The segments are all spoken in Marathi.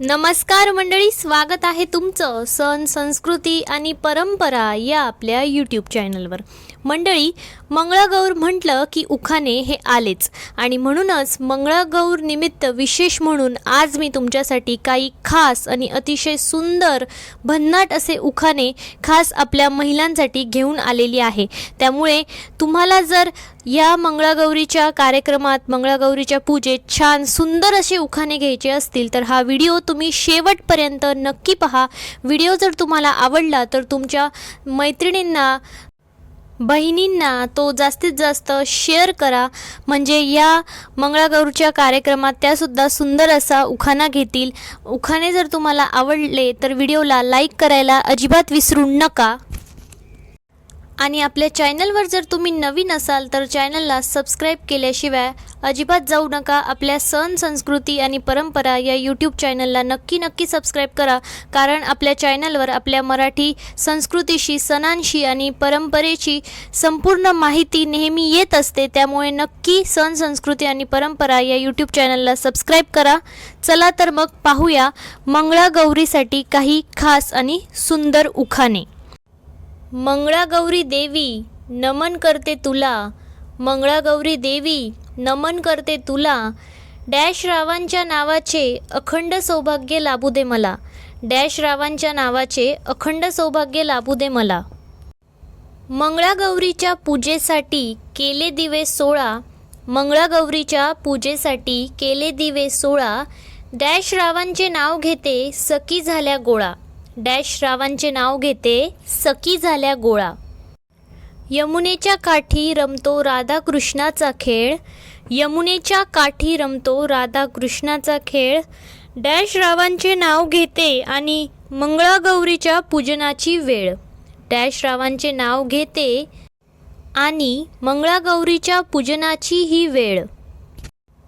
नमस्कार मंडळी स्वागत आहे तुमचं सण संस्कृती आणि परंपरा या आपल्या यूट्यूब चॅनलवर मंडळी मंगळागौर म्हटलं की उखाणे हे आलेच. आणि म्हणूनच मंगळागौर निमित्त विशेष म्हणून आज मी तुमच्यासाठी काही खास आणि अतिशय सुंदर भन्नाट असे उखाणे खास आपल्या महिलांसाठी घेऊन आलेली आहे. त्यामुळे तुम्हाला जर या मंगळागौरीच्या कार्यक्रमात मंगळागौरीच्या पूजेत छान सुंदर असे उखाणे घ्यायचे असतील तर हा व्हिडिओ तुम्ही शेवटपर्यंत नक्की पहा. व्हिडिओ जर तुम्हाला आवडला तर तुमच्या मैत्रिणींना बहिणींना तो जास्तीत जास्त शेअर करा. म्हणजे या मंगळागौरच्या कार्यक्रमात त्यासुद्धा सुंदर असा उखाणा घेतील. उखाणे जर तुम्हाला आवडले तर व्हिडिओला लाईक करायला अजिबात विसरू नका. आणि आपल्या चॅनलवर जर तुम्ही नवीन असाल तर चॅनलला सबस्क्राईब केल्याशिवाय अजिबात जाऊ नका. आपल्या सण संस्कृती आणि परंपरा या यूट्यूब चॅनलला नक्की नक्की सबस्क्राईब करा. कारण आपल्या चॅनलवर आपल्या मराठी संस्कृतीशी सणांशी आणि परंपरेची संपूर्ण माहिती नेहमी येत असते. त्यामुळे नक्की सण संस्कृती आणि परंपरा या यूट्यूब चॅनलला सबस्क्राईब करा. चला तर मग पाहूया मंगळागौरीसाठी काही खास आणि सुंदर उखाणे. मंगळागौरी देवी नमन करते तुला. मंगळागौरी देवी नमन करते तुला. डॅश रावांच्या नावाचे अखंड सौभाग्य लाभू दे मला. डॅश रावांच्या नावाचे अखंड सौभाग्य लाभू दे मला. मंगळागौरीच्या पूजेसाठी केले दिवे सोळा. मंगळागौरीच्या पूजेसाठी केले दिवे सोळा. डॅश रावांचे नाव घेते सखी झाल्या गोळा. डॅश रावांचे नाव घेते सखी झाल्या गोळा. यमुनेच्या काठी रमतो राधाकृष्णाचा खेळ. यमुनेच्या काठी रमतो राधाकृष्णाचा खेळ. डॅश रावांचे नाव घेते आणि मंगळागौरीच्या पूजनाची वेळ. डॅश रावांचे नाव घेते आणि मंगळागौरीच्या पूजनाची ही वेळ.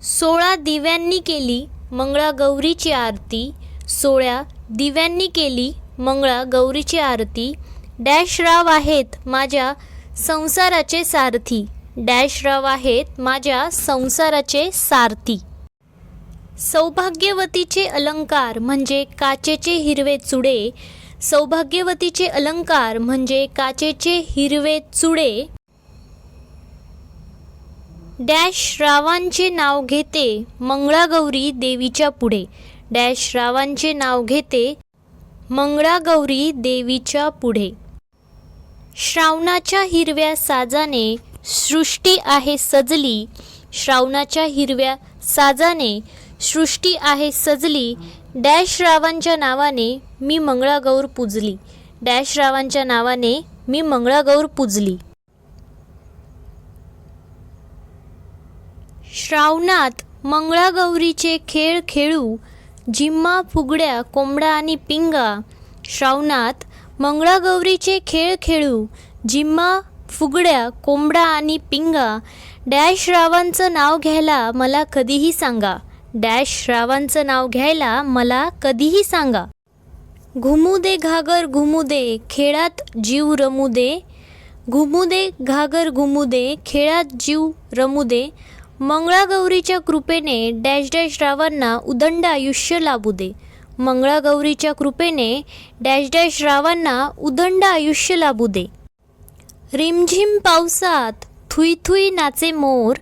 सोळा दिव्यांनी केली मंगळागौरीची आरती. सोळ्या दिव्यांनी केली. मंगळा गौरीची आरती. डॅश राव आहेत माझ्या संसाराचे सारथी. डॅश राव आहेत माझ्या संसाराचे सारथी. सौभाग्यवतीचे अलंकार म्हणजे काचेचे हिरवे चुडे. सौभाग्यवतीचे अलंकार म्हणजे काचेचे हिरवे चुडे. डॅश रावांचे नाव घेते मंगळागौरी देवीच्या पुढे. डॅश रावांचे नाव घेते मंगळागौरी देवीच्या पुढे. श्रावणाच्या हिरव्या साजाने सृष्टी आहे सजली. श्रावणाच्या हिरव्या साजाने सृष्टी आहे सजली. डॅश रावांच्या नावाने मी मंगळागौर पूजली. डॅश रावांच्या नावाने मी मंगळागौर पूजली. श्रावणात मंगळागौरीचे खेळ खेळू. जिम्मा फुगड्या कोंबडा आणि पिंगा. श्रावणात मंगळागौरीचे खेळ खेळू. जिम्मा फुगड्या कोंबडा आणि पिंगा. डॅश रावांचं नाव घ्यायला मला कधीही सांगा. डॅश रावांचं नाव घ्यायला मला कधीही सांगा. घुमू दे घागर घुमू दे खेळात जीव रमू दे. घुमू दे घागर घुमू दे खेळात जीव रमू दे. मंगळागौरीच्या कृपेने डॅश डॅश रावांना उदंड आयुष्य लाभू दे. मंगळागौरीच्या कृपेने डॅश डॅश रावांना उदंड आयुष्य लाभू दे. रिमझिम पावसात थुई थुई नाचे मोर.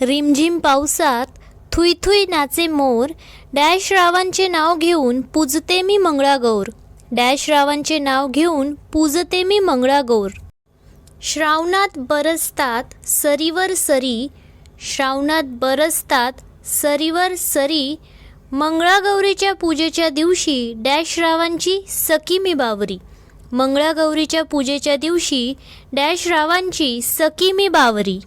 रिमझिम पावसात थुई थुई नाचे मोर. डॅश रावांचे नाव घेऊन पूजते मी मंगळागौर. डॅश रावांचे नाव घेऊन पूजते मी मंगळागौर. श्रावणात बरसतात सरीवर सरी. श्रावणात बरसतात सरीवर सरी मंगळागौरीच्या पूजेच्या दिवशी डॅश रावांची सखी मी बावरी. मंगळागौरीच्या पूजेच्या दिवशी डॅश रावांची सखी मी बावरी.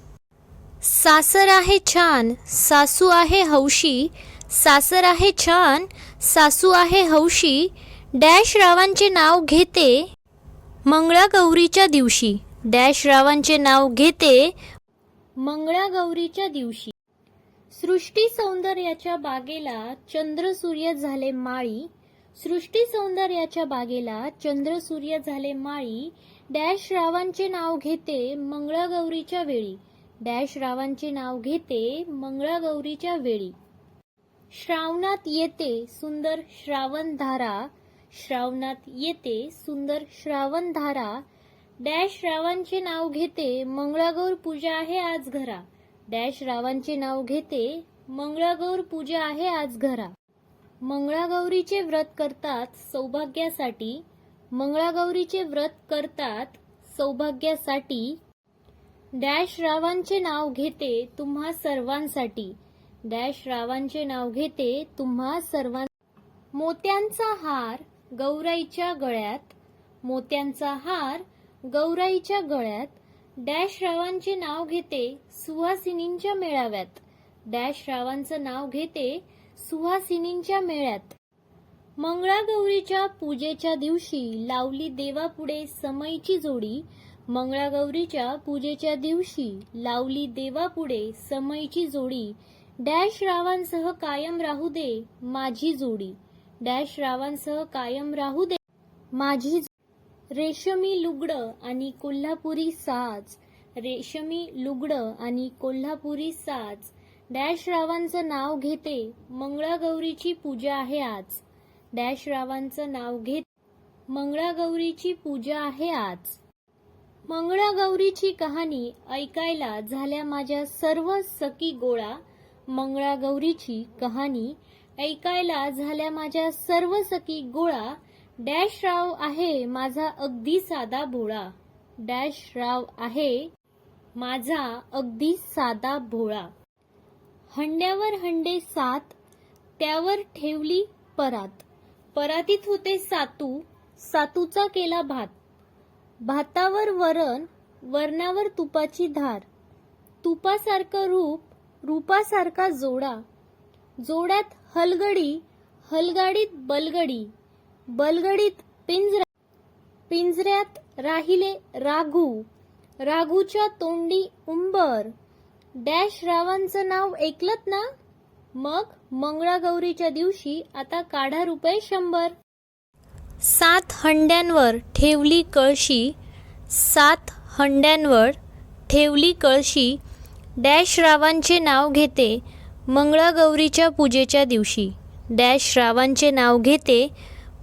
सासर आहे छान सासू आहे हौशी. सासर आहे छान सासू आहे हौशी. डॅश रावांचे नाव घेते मंगळागौरीच्या दिवशी. डॅश रावांचे नाव घेते मंगळागौरीच्या दिवशी. सृष्टी सौंदर्याच्या बागेला चंद्र सूर्य झाले माळी. सृष्टी सौंदर्याच्या बागेला चंद्र सूर्य झाले माळी. डॅश रावांचे नाव घेते मंगळागौरीच्या वेळी. डॅश रावांचे नाव घेते मंगळागौरीच्या वेळी. श्रावणात येते सुंदर श्रावणधारा. श्रावणात येते सुंदर श्रावणधारा. डॅश रावांचे नाव घेते मंगळागौर पूजा आहे आज घरा. डॅश रावांचे नाव घेते मंगळागौर पूजा आहे आज घरा. मंगळागौरीचे व्रत करतात सौभाग्यासाठी. मंगळागौरीचे व्रत करतात सौभाग्यासाठी. डॅश रावांचे नाव घेते तुम्हा सर्वांसाठी. डॅश रावांचे नाव घेते तुम्हा सर्वां. मोत्यांचा हार गौराईच्या गळ्यात. मोत्यांचा हार गौराईच्या गळ्यात डॅश रावांचे नाव घेते सुहासिनींच्या मेळाव्यात. डॅश रावांचं नाव घेते सुहासिनींच्या मेळ्यात. मंगळागौरीच्या पूजेच्या दिवशी लावली देवापुढे समईची जोडी. मंगळागौरीच्या पूजेच्या दिवशी लावली देवापुढे समईची जोडी. डॅश रावांसह कायम राहू दे माझी जोडी. डॅश रावांसह कायम राहू दे माझी रेशमी लुगडं आणि कोल्हापुरी साज. रेशमी लुगडं आणि कोल्हापुरी साज. डॅश रावांचं नाव घेते मंगळागौरीची पूजा आहे आज. डॅश रावांचं नाव घेत मंगळागौरीची पूजा आहे आज. मंगळागौरीची कहाणी ऐकायला झाल्या माझ्या सर्व सखी गोळा. मंगळागौरीची कहाणी ऐकायला झाल्या माझ्या सर्व सखी गोळा. डॅश राव आहे माझा अगदी साधा भोळा. डॅश राव आहे माझा अगदी साधा भोळा. हंड्यावर हंडे सात त्यावर ठेवली परात. परातीत होते सातू सातूचा केला भात. भातावर वरण वरणावर तुपाची धार. तुपासारखं रूप रूपासारखा जोडा. जोड्यात हलगडी हलगाडीत बलगडी. बलगडीत पिंजरा पिंजऱ्यात राहिले राघू. राघूच्या तोंडी उंबर. डॅश रावांचं नाव ऐकलत ना? मग मंगळागौरीच्या दिवशी आता काढा रुपये शंभर. सात हंड्यांवर ठेवली कळशी. सात हंड्यांवर ठेवली कळशी. डॅश रावांचे नाव घेते मंगळागौरीच्या पूजेच्या दिवशी. डॅश रावांचे नाव घेते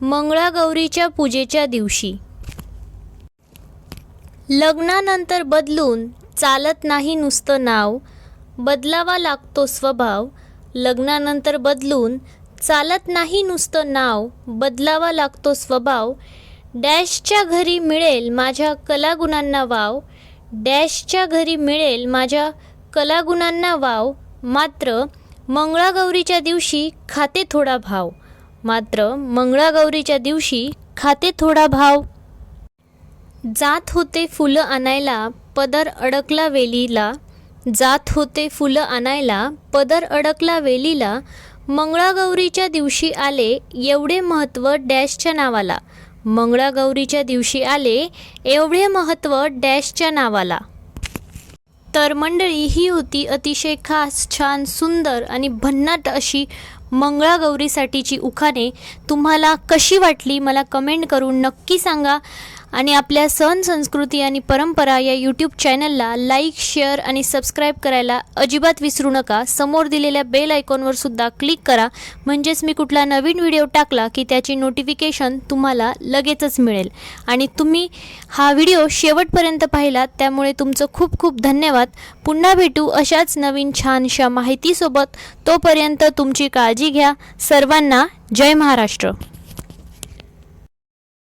मंगळागौरीच्या पूजेच्या दिवशी. लग्नानंतर बदलून चालत नाही नुसतं नाव बदलावा लागतो स्वभाव. लग्नानंतर बदलून चालत नाही नुसतं नाव बदलावा लागतो स्वभाव. डॅशच्या घरी मिळेल माझ्या कलागुणांना वाव. डॅशच्या घरी मिळेल माझ्या कलागुणांना वाव. मात्र मंगळागौरीच्या दिवशी खाते थोडा भाव. मात्र मंगळागौरीच्या दिवशी खाते थोडा भाव. जात होते फुलं आणायला पदर अडकला वेलीला. जात होते फुलं आणायला पदर अडकला वेलीला. मंगळागौरीच्या दिवशी आले एवढे महत्त्व डॅशच्या नावाला. मंगळागौरीच्या दिवशी आले एवढे महत्त्व डॅशच्या नावाला. तर मंडळी ही होती अतिशय खास छान सुंदर आणि भन्नाट अशी मंगळागौरीसाठीची उखाणे तुम्हाला कशी वाटली? मला कमेंट करून नक्की सांगा. आणि आपल्या सण संस्कृती आणि परंपरा या यूट्यूब चॅनलला लाईक शेअर आणि सबस्क्राईब करायला अजिबात विसरू नका. समोर दिलेल्या बेल आयकॉनवर सुद्धा क्लिक करा. म्हणजेच मी कुठला नवीन व्हिडिओ टाकला की त्याची नोटिफिकेशन तुम्हाला लगेचच मिळेल. आणि तुम्ही हा व्हिडिओ शेवटपर्यंत पाहिलात त्यामुळे तुमचं खूप खूप धन्यवाद. पुन्हा भेटू अशाच नवीन छानशा माहितीसोबत. तोपर्यंत तुमची काळजी घ्या. सर्वांना जय महाराष्ट्र.